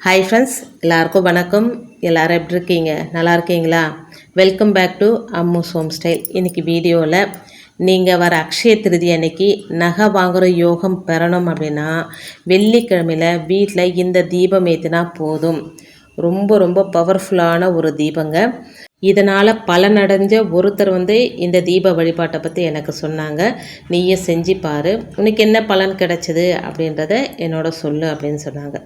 Hi friends எல்லாருக்கும் வணக்கம். எல்லோரும் எப்படி இருக்கீங்க? நல்லா இருக்கீங்களா? Welcome back to Ammu's home style இன்றைக்கி வீடியோவில் நீங்கள் வர அக்ஷய திருதி அன்னைக்கு நகை வாங்குகிற யோகம் பெறணும் அப்படின்னா வெள்ளிக்கிழமையில் வீட்டில் இந்த தீபம் ஏற்றினா போதும். ரொம்ப ரொம்ப பவர்ஃபுல்லான ஒரு தீபங்க. இதனால் பலனடைஞ்ச ஒருத்தர் வந்து இந்த தீப வழிபாட்டை பற்றி எனக்கு சொன்னாங்க. நீயே செஞ்சு பாரு. உனக்கு என்ன பலன் கிடைச்சது அப்படின்றத என்னோட சொல்லு அப்படின்னு சொன்னாங்க.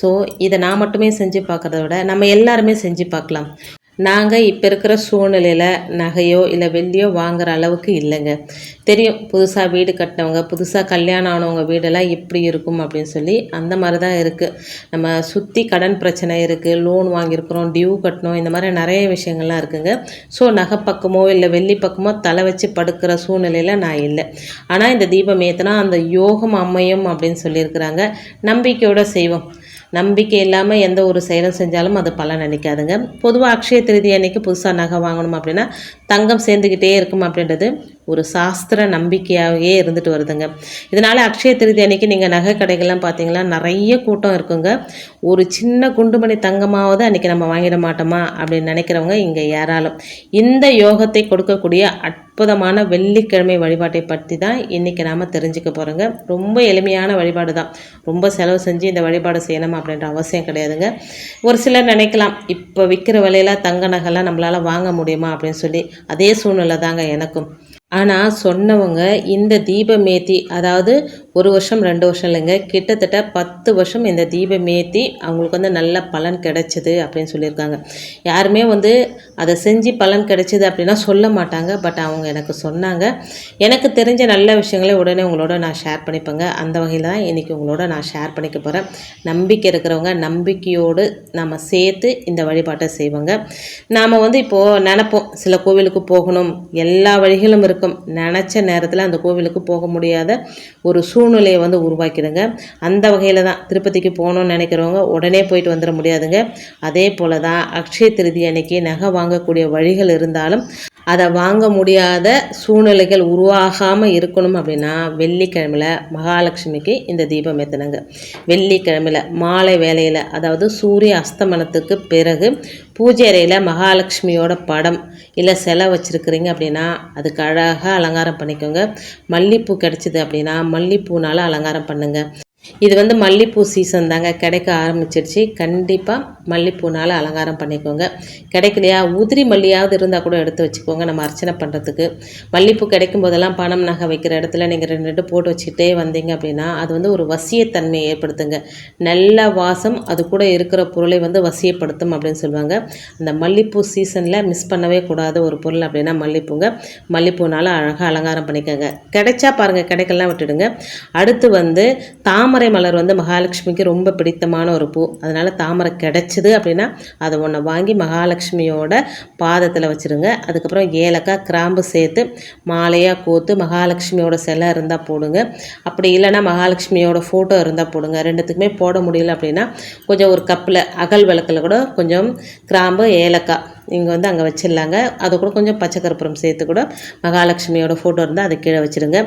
ஸோ இதை நான் மட்டுமே செஞ்சு பார்க்குறத விட நம்ம எல்லாருமே செஞ்சு பார்க்கலாம். நாங்கள் இப்போ இருக்கிற சூழ்நிலையில் நகையோ இல்லை வெள்ளியோ வாங்குற அளவுக்கு இல்லைங்க. தெரியும் புதுசாக வீடு கட்டினவங்க புதுசாக கல்யாணம் ஆனவங்க வீடெல்லாம் எப்படி இருக்கும் அப்படின்னு சொல்லி அந்த மாதிரி தான் இருக்குது நம்ம சுற்றி கடன் பிரச்சனை இருக்குது லோன் வாங்கியிருக்கிறோம் டியூ கட்டணும் இந்த மாதிரி நிறைய விஷயங்கள்லாம் இருக்குங்க. ஸோ நகை பக்கமோ இல்லை வெள்ளி பக்கமோ தலை வச்சு படுக்கிற சூழ்நிலையில் நான் இல்லை. ஆனால் இந்த தீபம் ஏற்றினா அந்த யோகம் அமையும் அப்படின்னு சொல்லியிருக்கிறாங்க. நம்பிக்கையோடு செய்வோம். நம்பிக்கை இல்லாமல் எந்த ஒரு செயலும் செஞ்சாலும் அது பலன் நினைக்காதுங்க பொதுவாக அக்ஷய திருதி அன்னைக்கு புதுசாக நகை வாங்கணும் அப்படின்னா தங்கம் சேர்ந்துக்கிட்டே இருக்கும் அப்படின்றது ஒரு சாஸ்திர நம்பிக்கையாகவே இருந்துட்டு வருதுங்க. இதனால் அக்ஷய திருதி அன்னைக்கு நீங்கள் நகை கடைகள்லாம் பார்த்தீங்கன்னா நிறைய கூட்டம் இருக்குங்க. ஒரு சின்ன குண்டுமணி தங்கமாவது அன்றைக்கி நம்ம வாங்கிட மாட்டோமா அப்படின்னு நினைக்கிறவங்க இங்கே ஏராளம். இந்த யோகத்தை கொடுக்கக்கூடிய அற்புதமான வெள்ளிக்கிழமை வழிபாட்டை பற்றி தான் இன்றைக்கி நாம் தெரிஞ்சுக்க போகிறோங்க ரொம்ப எளிமையான வழிபாடு தான். ரொம்ப செலவு செஞ்சு இந்த வழிபாடு செய்யணும் அப்படின்ற அவசியம் கிடையாதுங்க. ஒரு சிலர் நினைக்கலாம் இப்போ விற்கிற விலையில தங்க நகைலாம் நம்மளால் வாங்க முடியுமா அப்படின்னு சொல்லி அதே சூழ்நிலை தாங்க எனக்கும். ஆனால் சொன்னவங்க இந்த தீபமேத்தி அதாவது ஒரு வருஷம் ரெண்டு வருஷம் இல்லைங்க. கிட்டத்தட்ட பத்து வருஷம் இந்த தீபம் ஏற்றி அவங்களுக்கு வந்து நல்ல பலன் கிடைச்சிது அப்படின்னு சொல்லியிருக்காங்க. யாருமே வந்து அதை செஞ்சு பலன் கிடைச்சிது அப்படின்னா சொல்ல மாட்டாங்க. பட் அவங்க எனக்கு சொன்னாங்க. எனக்கு தெரிஞ்ச நல்ல விஷயங்களை உடனே உங்களோட நான் ஷேர் பண்ணிப்பேங்க. அந்த வகையில் தான் இன்றைக்கி உங்களோட நான் ஷேர் பண்ணிக்க போகிறேன் நம்பிக்கை இருக்கிறவங்க நம்பிக்கையோடு நம்ம சேர்த்து இந்த வழிபாட்டை செய்வோங்க. நாம் வந்து இப்போது நினப்போம் சில கோவிலுக்கு போகணும். எல்லா வழிகளும் இருக்கும். நினச்ச நேரத்தில் அந்த கோவிலுக்கு போக முடியாத ஒரு சூழ்நிலையை வந்து உருவாக்கிடுங்க. அந்த வகையில் தான் திருப்பதிக்கு போகணும்னு நினைக்கிறவங்க உடனே போயிட்டு வந்துட முடியாதுங்க. அதே போல் தான் அக்ஷய திருதி அன்னைக்கு நகை வாங்கக்கூடிய வழிகள் இருந்தாலும் அதை வாங்க முடியாத சூழ்நிலைகள் உருவாகாமல் இருக்கணும் அப்படின்னா வெள்ளிக்கிழமையில் மகாலட்சுமிக்கு இந்த தீபம் ஏற்றினாங்க வெள்ளிக்கிழமையில் மாலை வேலையில் அதாவது சூரிய அஸ்தமனத்துக்கு பிறகு பூஜை அறையில் மகாலட்சுமியோட படம் இல்லை சிலை வச்சுருக்குறீங்க அப்படின்னா அதுக்கு அழகாக அலங்காரம் பண்ணிக்கோங்க. மல்லிகைப்பூ கிடச்சிது அப்படின்னா மல்லிகைப்பூனால் அலங்காரம் பண்ணுங்கள் இது வந்து மல்லிப்பூ சீசன் தாங்க. கிடைக்க ஆரம்பிச்சிருச்சு. கண்டிப்பாக மல்லிப்பூனால் அலங்காரம் பண்ணிக்கோங்க. கிடைக்கலையா? உதிரி மல்லியாவது இருந்தால் கூட எடுத்து வச்சுக்கோங்க நம்ம அர்ச்சனை பண்ணுறதுக்கு மல்லிப்பூ கிடைக்கும் போதெல்லாம் பணம் நகை வைக்கிற இடத்துல நீங்கள் ரெண்டு ரெண்டு போட்டு வச்சுக்கிட்டே வந்தீங்க அப்படின்னா அது வந்து ஒரு வசியத்தன்மையை ஏற்படுத்துங்க. நல்ல வாசம் அது கூட இருக்கிற பொருளை வந்து வசியப்படுத்தும் அப்படின்னு சொல்லுவாங்க. அந்த மல்லிப்பூ சீசனில் மிஸ் பண்ணவே கூடாத ஒரு பொருள் அப்படின்னா மல்லிப்பூங்க. மல்லிப்பூனால் அழகாக அலங்காரம் பண்ணிக்கோங்க. கிடைச்சா பாருங்கள் கிடைக்கலாம் விட்டுடுங்க. அடுத்து வந்து தாமரை தாமரை மலர் வந்து மகாலட்சுமிக்கு ரொம்ப பிடித்தமான ஒரு பூ. அதனால் தாமரை கிடைச்சிது அப்படின்னா அதை ஒன்று வாங்கி மகாலட்சுமியோட பாதத்தில் வச்சுருங்க. அதுக்கப்புறம் ஏலக்காய் கிராம்பு சேர்த்து மாலையாக கோத்து மகாலட்சுமியோட சிலை இருந்தால் போடுங்க. அப்படி இல்லைன்னா மகாலட்சுமியோட ஃபோட்டோ இருந்தால் போடுங்க. ரெண்டுத்துக்குமே போட முடியல அப்படின்னா கொஞ்சம் ஒரு கப்பில் அகல் விளக்கில் கூட கொஞ்சம் கிராம்பு ஏலக்காய் நீங்கள் வந்து அங்கே வச்சிடலாங்க. அதை கூட கொஞ்சம் பச்சை கருப்புரம் சேர்த்து கூட மகாலட்சுமியோட ஃபோட்டோ இருந்தால் அதை கீழே வச்சுருங்க.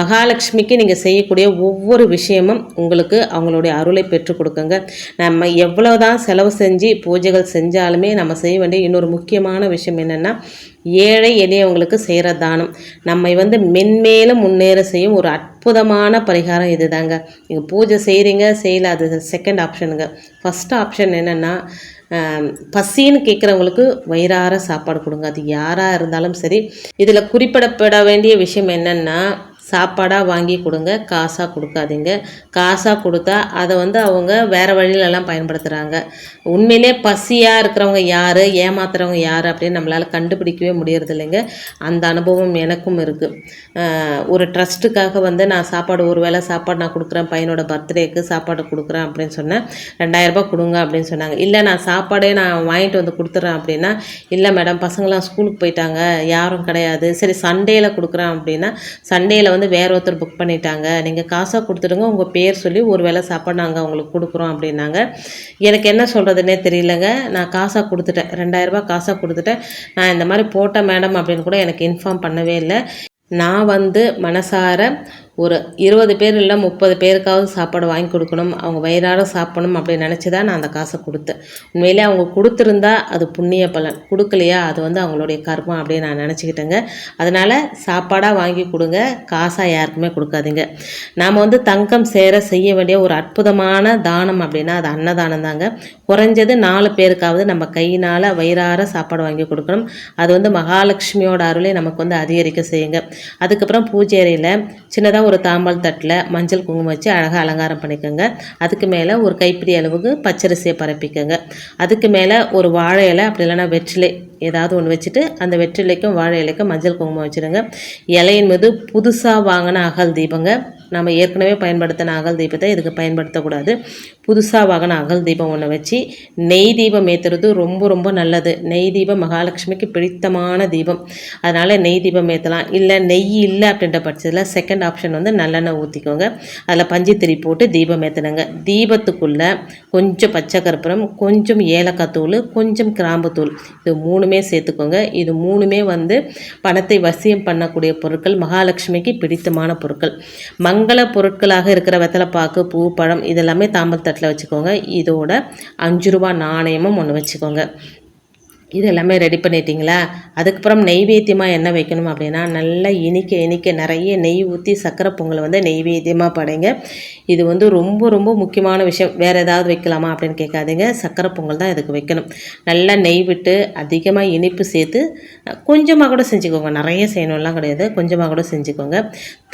மகாலட்சுமிக்கு நீங்கள் செய்யக்கூடிய ஒவ்வொரு விஷயமும் உங்களுக்கு அவங்களுடைய அருளை பெற்றுக் கொடுக்குங்க. நம்ம எவ்வளோ தான் செலவு செஞ்சு பூஜைகள் செஞ்சாலுமே நம்ம செய்ய வேண்டிய இன்னொரு முக்கியமான விஷயம் என்னென்னா ஏழை எளியவங்களுக்கு செய்கிற தானம். நம்மை வந்து மென்மேலும் முன்னேற செய்யும் ஒரு அற்புதமான பரிகாரம் இது தாங்க நீங்கள் பூஜை செய்கிறீங்க செய்யல அது செகண்ட் ஆப்ஷனுங்க ஃபஸ்ட் ஆப்ஷன் என்னென்னா பசின்னு கேட்குறவங்களுக்கு வயிறார சாப்பாடு கொடுங்க. அது யாராக இருந்தாலும் சரி. இதில் குறிப்பிடப்பட வேண்டிய விஷயம் என்னென்னா சாப்பாடாக வாங்கி கொடுங்க காசாக கொடுக்காதீங்க. காசாக கொடுத்தா அதை வந்து அவங்க வேறு வழியிலலாம் பயன்படுத்துகிறாங்க உண்மையிலே பசியாக இருக்கிறவங்க யார் ஏமாத்துறவங்க யார் அப்படின்னு நம்மளால் கண்டுபிடிக்கவே முடியறது இல்லைங்க அந்த அனுபவம் எனக்கும் இருக்குது ஒரு ட்ரஸ்ட்டுக்காக வந்து நான் சாப்பாடு ஒரு வேளை சாப்பாடு நான் கொடுக்குறேன் பையனோட பர்த்டேக்கு சாப்பாடு கொடுக்குறேன் அப்படின்னு சொன்னேன் ரெண்டாயிரரூபா கொடுங்க அப்படின்னு சொன்னாங்க. இல்லை நான் சாப்பாடே நான் வாங்கிட்டு வந்து கொடுத்துட்றேன் அப்படின்னா இல்லை மேடம் பசங்களாம் ஸ்கூலுக்கு போயிட்டாங்க யாரும் கிடையாது. சரி சண்டேயில் கொடுக்குறேன் அப்படின்னா சண்டேயில் வந்து வேற ஒருத்தர் புக் பண்ணிட்டாங்க. நீங்கள் காசாக கொடுத்துடுங்க உங்கள் பேர் சொல்லி ஒரு வேளை சாப்பாடு நாங்கள் அவங்களுக்கு கொடுக்குறோம் அப்படின்னாங்க. எனக்கு என்ன சொல்கிறதுனே தெரியலங்க. நான் காசாக கொடுத்துட்டேன். ரெண்டாயிரரூபா காசாக கொடுத்துட்டேன். நான் இந்த மாதிரி போட்டேன் மேடம் அப்படின்னு கூட எனக்கு இன்ஃபார்ம் பண்ணவே இல்லை. நான் வந்து மனசார ஒரு இருபது பேர் இல்லை முப்பது பேருக்காவது சாப்பாடு வாங்கி கொடுக்கணும். அவங்க வயிறார சாப்பிடணும் அப்படின்னு நினச்சி தான் நான் அந்த காசை கொடுத்தேன். உண்மையிலே அவங்க கொடுத்துருந்தா அது புண்ணிய பலன். கொடுக்கலையா? அது வந்து அவங்களுடைய கர்மம் அப்படின்னு நான் நினச்சிக்கிட்டேங்க. அதனால் சாப்பாடாக வாங்கி கொடுங்க. காசாக யாருக்குமே கொடுக்காதீங்க. நாம் வந்து தங்கம் சேர செய்ய வேண்டிய ஒரு அற்புதமான தானம் அப்படின்னா அது அன்னதானம் தாங்க குறைஞ்சது நாலு பேருக்காவது நம்ம கையினால் வயிறார சாப்பாடு வாங்கி கொடுக்கணும். அது வந்து மகாலட்சுமியோட அருளை நமக்கு வந்து அதிகரிக்க செய்யுங்க. அதுக்கப்புறம் பூஜை அறையில் சின்னதாக ஒரு தாம்பால் தட்டில் மஞ்சள் குங்குமம் வச்சு அழகாக அலங்காரம் பண்ணிக்கோங்க. அதுக்கு மேலே ஒரு கைப்பிடி அளவுக்கு பச்சரிசியை பரப்பிக்கோங்க. அதுக்கு மேலே ஒரு வாழை இலை அப்படி இல்லைன்னா வெற்றிலை ஏதாவது ஒன்று வச்சுட்டு அந்த வெற்றிலைக்கும் வாழை இலைக்கும் மஞ்சள் குங்குமம் வச்சுருங்க. இலையின் மீது புதுசாக வாங்கின அகல் தீபங்க. நம்ம ஏற்கனவே பயன்படுத்தின அகல் தீபத்தை இதுக்கு பயன்படுத்தக்கூடாது. புதுசாக வாங்கின அகல் தீபம் ஒன்று வச்சு நெய் தீபம் ஏற்றுறது ரொம்ப ரொம்ப நல்லது. நெய் தீபம் மகாலட்சுமிக்கு பிடித்தமான தீபம். அதனால் நெய் தீபம் ஏற்றலாம் இல்லை நெய் இல்லை அப்படின்ற பட்சத்தில் செகண்ட் ஆப்ஷன் வந்து நல்லெண்ணெய் ஊற்றிக்கோங்க அதில் பஞ்சுத்திரி போட்டு தீபம் ஏற்றுனுங்க தீபத்துக்குள்ளே கொஞ்சம் பச்சை கற்பூரம் கொஞ்சம் ஏலக்காய் தூள் கொஞ்சம் கிராம்பு தூள். இது மூணுமே சேர்த்துக்கோங்க. இது மூணுமே வந்து பணத்தை வசியம் பண்ணக்கூடிய பொருட்கள் மகாலட்சுமிக்கு பிடித்தமான பொருட்கள். மங்கள பொருட்களாக இருக்கிற வெத்தலைப்பாக்கு பூ பழம் இதெல்லாமே தாம்பல் பக்கத்தில் வச்சுக்கோங்க. இதோட அஞ்சு ரூபா நாணயமும் ஒன்று வச்சுக்கோங்க. இது எல்லாமே ரெடி பண்ணிட்டீங்களா? அதுக்கப்புறம் நெய்வேத்தியமாக என்ன வைக்கணும் அப்படின்னா நல்லா இனிக்க இனிக்க நிறைய நெய் ஊற்றி சக்கரை பொங்கல் வந்து நெய்வேத்தியமாக படைங்க. இது வந்து ரொம்ப ரொம்ப முக்கியமான விஷயம். வேறு ஏதாவது வைக்கலாமா அப்படின்னு கேட்காதீங்க. சக்கரை பொங்கல் தான் இதுக்கு வைக்கணும். நல்லா நெய் விட்டு அதிகமாக இனிப்பு சேர்த்து கொஞ்சமாக கூட செஞ்சுக்கோங்க. நிறைய செய்யணும்லாம் கிடையாது. கொஞ்சமாக கூட செஞ்சுக்கோங்க.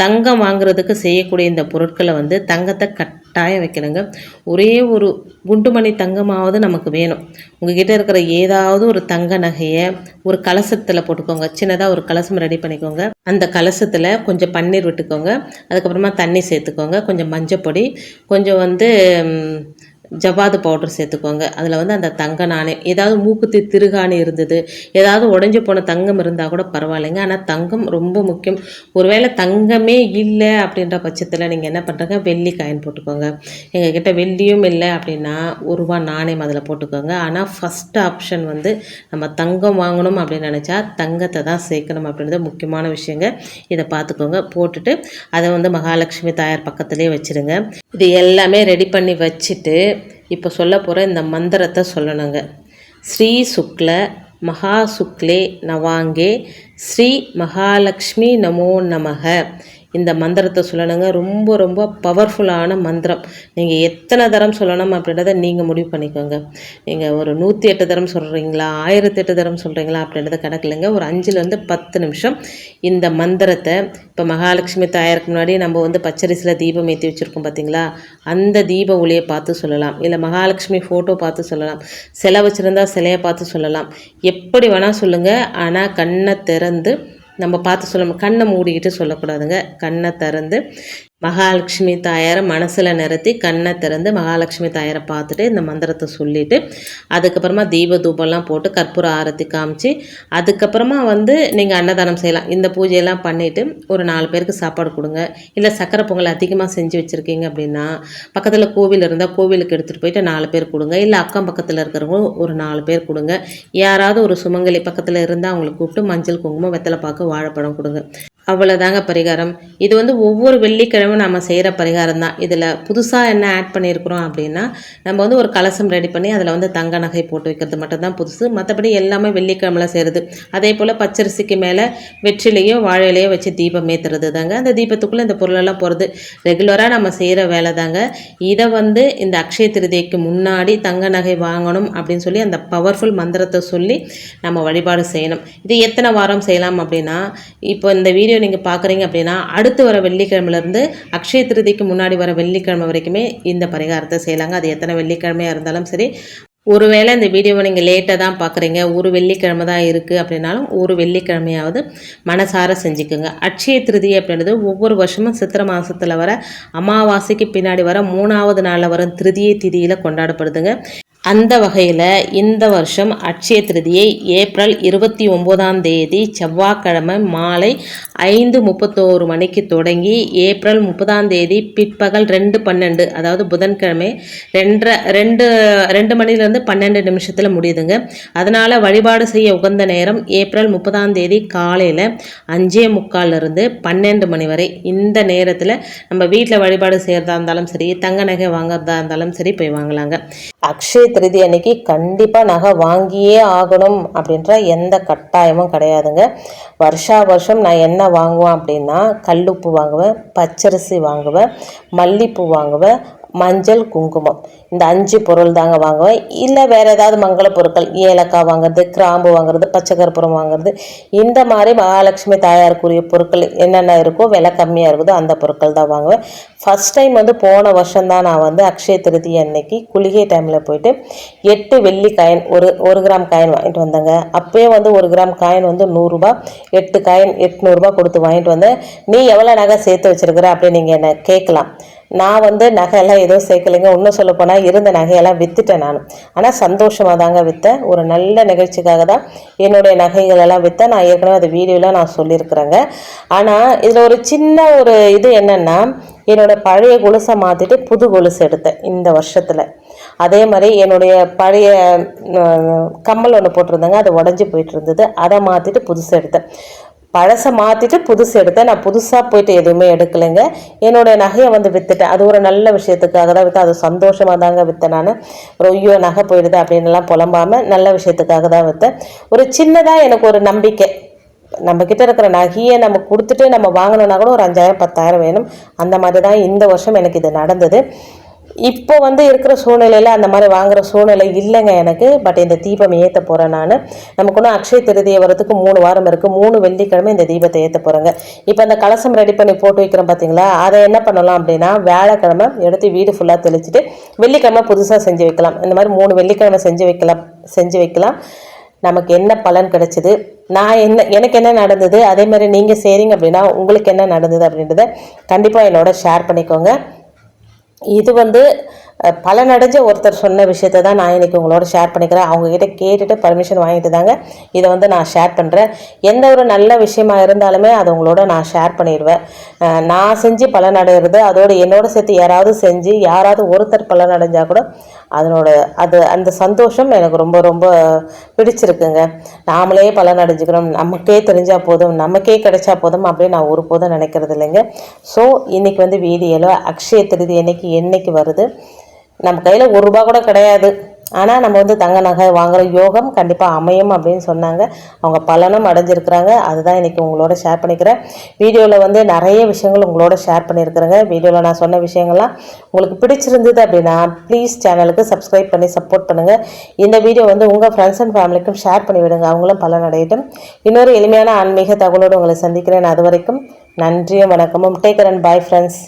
தங்கம் வாங்குறதுக்கு செய்யக்கூடிய இந்த பொருட்களை வந்து தங்கத்தை கட் டாய வைக்கணுங்க. ஒரே ஒரு குண்டுமணி தங்கமாவது நமக்கு வேணும். உங்ககிட்ட இருக்கிற ஏதாவது ஒரு தங்க நகையை ஒரு கலசத்தில் போட்டுக்கோங்க. சின்னதாக ஒரு கலசம் ரெடி பண்ணிக்கோங்க. அந்த கலசத்தில் கொஞ்சம் பன்னீர் விட்டுக்கோங்க. அதுக்கப்புறமா தண்ணி சேர்த்துக்கோங்க. கொஞ்சம் மஞ்சப்பொடி கொஞ்சம் வந்து ஜவ்வாது பவுடர் சேர்த்துக்கோங்க. அதில் வந்து அந்த தங்க நாணயம் ஏதாவது மூக்குத்தி திருகாணி இருந்தது ஏதாவது உடஞ்சி போன தங்கம் இருந்தால் கூட பரவாயில்லைங்க. ஆனால் தங்கம் ரொம்ப முக்கியம். ஒருவேளை தங்கமே இல்லை அப்படின்ற பட்சத்தில் நீங்கள் என்ன பண்ணுறங்க வெள்ளி காயின் போட்டுக்கோங்க. எங்ககிட்ட வெள்ளியும் இல்லை அப்படின்னா ஒரு ரூபா நாணயம் அதில் போட்டுக்கோங்க. ஆனால் ஃபஸ்ட் ஆப்ஷன் வந்து நம்ம தங்கம் வாங்கணும் அப்படின்னு நினச்சா தங்கத்தை தான் சேர்க்கணும் அப்படின்றது முக்கியமான விஷயங்க. இதை பார்த்துக்கோங்க. போட்டுட்டு அதை வந்து மகாலட்சுமி தாயார் பக்கத்துலேயே வச்சுருங்க. இது எல்லாமே ரெடி பண்ணி வச்சுட்டு இப்போ சொல்ல போகிற இந்த மந்திரத்தை சொல்லணுங்க. ஸ்ரீ சுக்ல மகா சுக்லே நவாங்கே ஸ்ரீ மகாலட்சுமி நமோ நமக. இந்த மந்திரத்தை சொல்லணுங்க. ரொம்ப ரொம்ப பவர்ஃபுல்லான மந்திரம். நீங்கள் எத்தனை தரம் சொல்லணும் அப்படின்றத நீங்கள் முடிவு பண்ணிக்கோங்க. நீங்கள் ஒரு நூற்றி எட்டு தரம் சொல்கிறீங்களா ஆயிரத்தி எட்டு தரம் சொல்கிறீங்களா அப்படின்றத கணக்கில்லைங்க ஒரு அஞ்சுலேருந்து பத்து நிமிஷம் இந்த மந்திரத்தை இப்போ மகாலட்சுமி தாயாருக்கு முன்னாடி நம்ம வந்து பச்சரிசியில் தீபம் ஏற்றி வச்சுருக்கோம் பார்த்தீங்களா அந்த தீப ஒளியை பார்த்து சொல்லலாம். இல்லை மகாலட்சுமி ஃபோட்டோ பார்த்து சொல்லலாம். சிலை வச்சுருந்தா சிலையை பார்த்து சொல்லலாம். எப்படி வேணால் சொல்லுங்கள் ஆனால் கண்ணை திறந்து நம்ம பார்த்து சொல்ல கண்ணை மூடிக்கிட்டு சொல்லக்கூடாதுங்க. கண்ணை திறந்து மகாலட்சுமி தாயாரை மனசில் நிறுத்தி கண்ணை திறந்து மகாலட்சுமி தாயாரை பார்த்துட்டு இந்த மந்திரத்தை சொல்லிவிட்டு அதுக்கப்புறமா தீப தூபம்லாம் போட்டு கற்பூர ஆரத்தி காமிச்சு அதுக்கப்புறமா வந்து நீங்கள் அன்னதானம் செய்யலாம். இந்த பூஜையெல்லாம் பண்ணிவிட்டு ஒரு நாலு பேருக்கு சாப்பாடு கொடுங்க. இல்லை சக்கரை பொங்கல் அதிகமாக செஞ்சு வச்சுருக்கீங்க அப்படின்னா பக்கத்தில் கோவில் இருந்தால் கோவிலுக்கு எடுத்துகிட்டு போயிட்டு நாலு பேர் கொடுங்க. இல்லை அக்கம் பக்கத்தில் இருக்கிறவங்களும் ஒரு நாலு பேர் கொடுங்க. யாராவது ஒரு சுமங்கலி பக்கத்தில் இருந்தால் அவங்களுக்கு கூப்பிட்டு மஞ்சள் குங்குமம் வெத்தலை பாக்கு வாழைப்பழம் கொடுங்க. அவ்வளோதாங்க பரிகாரம். இது வந்து ஒவ்வொரு வெள்ளிக்கிழமை நம்ம செய்கிற பரிகாரம் தான் இதில் புதுசாக என்ன ஆட் பண்ணியிருக்கிறோம் அப்படின்னா நம்ம வந்து ஒரு கலசம் ரெடி பண்ணி அதில் வந்து தங்க நகை போட்டு வைக்கிறது மட்டும்தான் புதுசு. மற்றபடி எல்லாமே வெள்ளிக்கிழமைல செய்கிறது அதே போல் பச்சரிசிக்கு மேலே வெற்றிலையோ வாழையிலையோ வச்சு தீபம் ஏற்றுறது தாங்க அந்த தீபத்துக்குள்ளே இந்த பொருளெல்லாம் போகிறது ரெகுலராக நம்ம செய்கிற வேலை தாங்க இதை வந்து இந்த அக்ஷய திருதிக்கு முன்னாடி தங்க நகை வாங்கணும் அப்படின்னு சொல்லி அந்த பவர்ஃபுல் மந்திரத்தை சொல்லி நம்ம வழிபாடு செய்யணும். இது எத்தனை வாரம் செய்யலாம் அப்படின்னா இப்போ இந்த வீடியோ நீங்கள் பார்க்குறீங்க அப்படின்னா அடுத்து வர வெள்ளிக்கிழமையிலேருந்து அக்ஷய திருதிக்கு முன்னாடி வர வெள்ளிக்கிழமை வரைக்குமே இந்த பரிகாரத்தை செய்யலாங்க. அது எத்தனை வெள்ளிக்கிழமையாக இருந்தாலும் சரி. ஒருவேளை இந்த வீடியோவை நீங்கள் லேட்டாக தான் பார்க்குறீங்க ஒரு வெள்ளிக்கிழமை தான் இருக்குது அப்படின்னாலும் ஒரு வெள்ளிக்கிழமையாவது மனசார செஞ்சுக்குங்க. அட்சய திருதி அப்படின்றது ஒவ்வொரு வருஷமும் சித்திரை மாதத்தில் வர அமாவாசைக்கு பின்னாடி வர மூணாவது நாளில் வரும் திருதியை திதியில் கொண்டாடப்படுதுங்க. அந்த வகையில் இந்த வருஷம் அட்சய திருதியை ஏப்ரல் இருபத்தி ஒம்போதாம் தேதி செவ்வாய்க்கிழமை மாலை ஐந்து முப்பத்தோரு மணிக்கு தொடங்கி ஏப்ரல் முப்பதாம் தேதி பிற்பகல் ரெண்டு பன்னெண்டு அதாவது புதன்கிழமை ரெண்டரை ரெண்டு ரெண்டு மணிலேருந்து பன்னெண்டு நிமிஷத்தில் முடியுதுங்க. அதனால் வழிபாடு செய்ய உகந்த நேரம் ஏப்ரல் முப்பதாம் தேதி காலையில் அஞ்சே முக்கால்லேருந்து பன்னெண்டு மணி வரை. இந்த நேரத்தில் நம்ம வீட்டில் வழிபாடு செய்கிறதா இருந்தாலும் சரி தங்க நகை வாங்குறதா இருந்தாலும் சரி போய் வாங்கலாங்க. அக்ஷய திருதி அன்னைக்கு கண்டிப்பாக நகை வாங்கியே ஆகணும் அப்படின்ற எந்த கட்டாயமும் கிடையாதுங்க. வருஷா வருஷம் நான் என்ன வாங்குவேன் அப்படின்னா கல்லுப்பு வாங்குவேன் பச்சரிசி வாங்குவேன் மல்லிப்பூ வாங்குவேன் மஞ்சள் குங்குமம். இந்த அஞ்சு பொருள் தாங்க வாங்குவேன். இல்லை வேறு ஏதாவது மங்கள பொருட்கள் ஏலக்காய் வாங்குறது கிராம்பு வாங்குறது பச்சை கற்பூரம் வாங்குறது இந்த மாதிரி மகாலட்சுமி தாயாருக்குரிய பொருட்கள் என்னென்ன இருக்கோ விலை கம்மியாக இருக்குதோ அந்த பொருட்கள் தான் வாங்குவேன். ஃபஸ்ட் டைம் வந்து போன வருஷம் தான் நான் வந்து அக்ஷய திருதி அன்னைக்கு குளிகை டைமில் போயிட்டு எட்டு வெள்ளி காயின் ஒரு ஒரு கிராம் காயின் வாங்கிட்டு வந்தேங்க. அப்போயே வந்து ஒரு கிராம் காயின் வந்து நூறுரூபா எட்டு காயின் எட்நூறுபா கொடுத்து வாங்கிட்டு வந்தேன். நீ எவ்வளோ நகை சேர்த்து வச்சுருக்குற அப்படின்னு நீங்கள் என்ன கேட்கலாம். நான் வந்து நகையெல்லாம் எதுவும் சேர்க்கலைங்க. இன்னும் சொல்ல போனால் இருந்த நகையெல்லாம் விற்றுட்டேன் நான். ஆனால் சந்தோஷமாக தாங்க விற்றேன் ஒரு நல்ல நிகழ்ச்சிக்காக தான் என்னுடைய நகைகள் எல்லாம் விற்றேன் நான் ஏற்கனவே அந்த வீடியோவில் நான் சொல்லியிருக்கிறேங்க. ஆனால் இதில் ஒரு சின்ன ஒரு இது என்னென்னா என்னோட பழைய கொலுசை மாற்றிட்டு புது கொலுசு எடுத்தேன் இந்த வருஷத்தில். அதே மாதிரி என்னுடைய பழைய கம்மல் ஒன்று போட்டிருந்தேங்க. அது உடஞ்சி போயிட்டு இருந்தது. அதை மாற்றிட்டு புதுசு எடுத்தேன். பழசை மாற்றிட்டு புதுசு எடுத்தேன். நான் புதுசாக போயிட்டு எதுவுமே எடுக்கலைங்க. என்னோடய நகையை வந்து விற்றுட்டேன் அது ஒரு நல்ல விஷயத்துக்காக தான் விற்றேன் அது சந்தோஷமாக தாங்க விற்றேன் நான். ஒரு ஐயோ நகை போயிடுது அப்படின்லாம் புலம்பாமல் நல்ல விஷயத்துக்காக தான் விற்றேன் ஒரு சின்னதாக எனக்கு ஒரு நம்பிக்கை. நம்மக்கிட்ட இருக்கிற நகையை நம்ம கொடுத்துட்டு நம்ம வாங்கினோன்னா கூட ஒரு அஞ்சாயிரம் பத்தாயிரம் வேணும். அந்த மாதிரி தான் இந்த வருஷம் எனக்கு இது நடந்தது. இப்போ வந்து இருக்கிற சூழ்நிலையில் அந்த மாதிரி வாங்குகிற சூழ்நிலை இல்லைங்க எனக்கு. பட் இந்த தீபம் ஏற்ற போகிறேன் நான். நமக்கு ஒன்றும் அக்ஷய திருதியை வரதுக்கு மூணு வாரம் இருக்குது மூணு வெள்ளிக்கிழமை இந்த தீபத்தை ஏற்ற போகிறேங்க இப்போ அந்த கலசம் ரெடி பண்ணி போட்டு வைக்கிறோம் பார்த்தீங்களா? அதை என்ன பண்ணலாம் அப்படின்னா வியாழக்கிழமை எடுத்து வீடு ஃபுல்லாக தெளிச்சுட்டு வெள்ளிக்கிழமை புதுசாக செஞ்சு வைக்கலாம். இந்த மாதிரி மூணு வெள்ளிக்கிழமை செஞ்சு வைக்கலாம் செஞ்சு வைக்கலாம். நமக்கு என்ன பலன் கிடைச்சிது? நான் என்ன எனக்கு என்ன நடந்தது? அதே மாதிரி நீங்கள் செய்கிறீங்க அப்படின்னா உங்களுக்கு என்ன நடந்தது அப்படின்றத கண்டிப்பாக என்னோட ஷேர் பண்ணிக்கோங்க. இது வந்து பலனடைஞ்ச ஒருத்தர் சொன்ன விஷயத்த தான் நான் இன்றைக்கி உங்களோட ஷேர் பண்ணிக்கிறேன். அவங்கக்கிட்ட கேட்டுட்டு பர்மிஷன் வாங்கிட்டு தாங்க. இதை வந்து நான் ஷேர் பண்ணுறேன் எந்த ஒரு நல்ல விஷயமா இருந்தாலுமே அது உங்களோட நான் ஷேர் பண்ணிடுவேன். நான் செஞ்சு பலனடைகிறது அதோடு என்னோட சேர்த்து யாராவது செஞ்சு யாராவது ஒருத்தர் பலனடைஞ்சால் கூட அதனோட அது அந்த சந்தோஷம் எனக்கு ரொம்ப ரொம்ப பிடிச்சிருக்குங்க. நாமளே பலன் அடைஞ்சுக்கிறோம் நமக்கே தெரிஞ்சால் போதும். நமக்கே கிடைச்சா போதும் அப்படின்னு நான் ஒரு போதும் நினைக்கிறது இல்லைங்க ஸோ இன்றைக்கி வந்து வீடியோவில் அக்ஷய திருதி என்னைக்கு என்னைக்கு வருது? நம்ம கையில் ஒரு ரூபா கூட கிடையாது. ஆனால் நம்ம வந்து தங்க நகை வாங்குகிற யோகம் கண்டிப்பாக அமையும் அப்படின்னு சொன்னாங்க. அவங்க பலனும் அடைஞ்சிருக்கிறாங்க. அதுதான் இன்றைக்கி உங்களோட ஷேர் பண்ணிக்கிறேன். வீடியோவில் வந்து நிறைய விஷயங்கள் உங்களோட ஷேர் பண்ணியிருக்கிறேங்க. வீடியோவில் நான் சொன்ன விஷயங்கள்லாம் உங்களுக்கு பிடிச்சிருந்தது அப்படின்னா ப்ளீஸ் சேனலுக்கு சப்ஸ்கிரைப் பண்ணி சப்போர்ட் பண்ணுங்கள் இந்த வீடியோ வந்து உங்கள் ஃப்ரெண்ட்ஸ் அண்ட் ஃபேமிலிக்கும் ஷேர் பண்ணிவிடுங்க அவங்களும் பலன் அடையட்டும். இன்னொரு எளிமையான ஆன்மீக தகவலோடு உங்களை சந்திக்கிறேன். அது வரைக்கும் நன்றியும் வணக்கமும். Take and bye friends